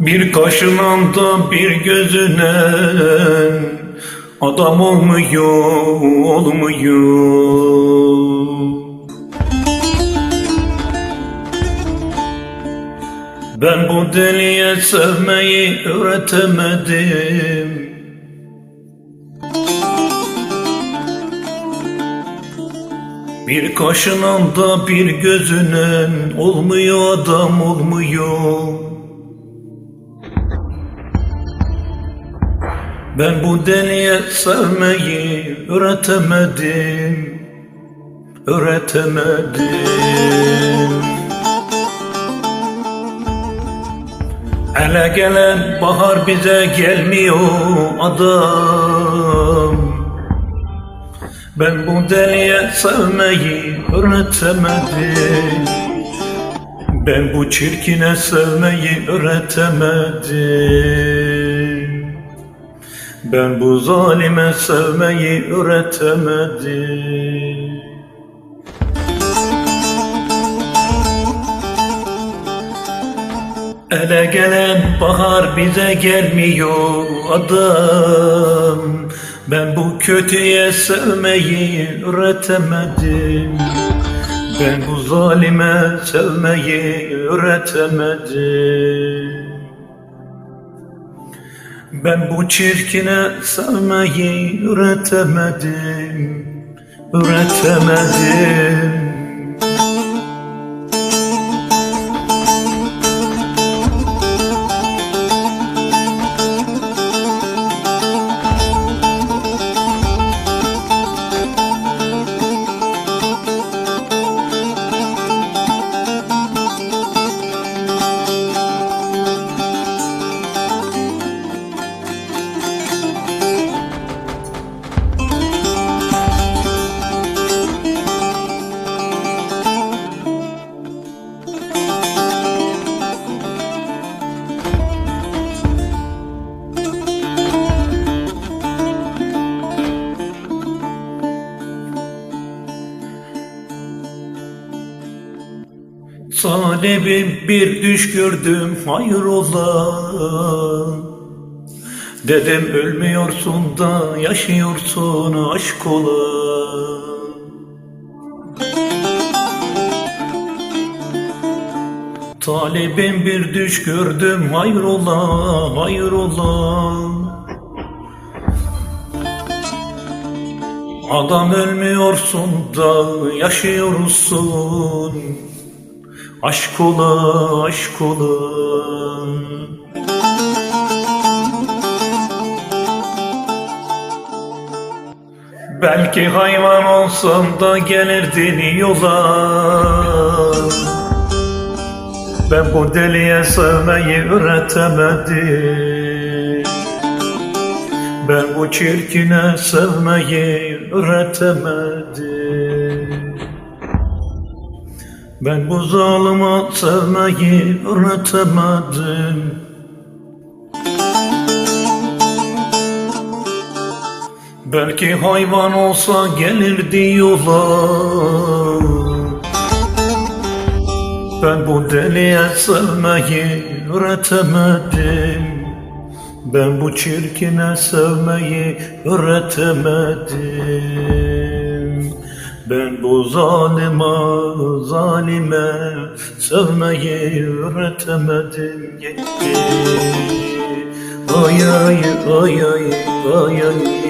Bir kaşınanda bir gözüne. Adam olmuyor, olmuyor. Ben bu deliye sevmeyi öğretemedim. Bir kaşınanda bir gözünün Olmuyor adam olmuyor Ben bu deliye sevmeyi öğretemedim Öğretemedim. Ele gelen bahar bize gelmiyor adam. Ben bu deliye sevmeyi öğretemedim. Ben bu çirkine sevmeyi öğretemedim Ben bu zalime sevmeyi öğretemedim Ele gelen bahar bize gelmiyor adam. Ben bu kötüye sevmeyi öğretemedim Ben bu zalime sevmeyi öğretemedim Ben bu çirkine sevmeyi öğretemedim Öğretemedim Salibim bir düş gördüm hayrola Dedim ölmüyorsun da yaşıyorsun aşk ola Talibim bir düş gördüm hayrola hayrola Adam ölmüyorsun da yaşıyorsun Aşk ola, aşk ola. Belki hayvan olsam da gelirdin yola. Ben bu deliye sevmeyi öğretemedim. Ben bu çirkine sevmeyi öğretemedim. Ben bu zalime sevmeyi öğretemedim Belki hayvan olsa gelirdi yola. Ben bu deliye sevmeyi öğretemedim Ben bu çirkine sevmeyi öğretemedim ben bu zalime, zalime sevmeyi öğretemedim gitti. Ay ay ay ay ay ay.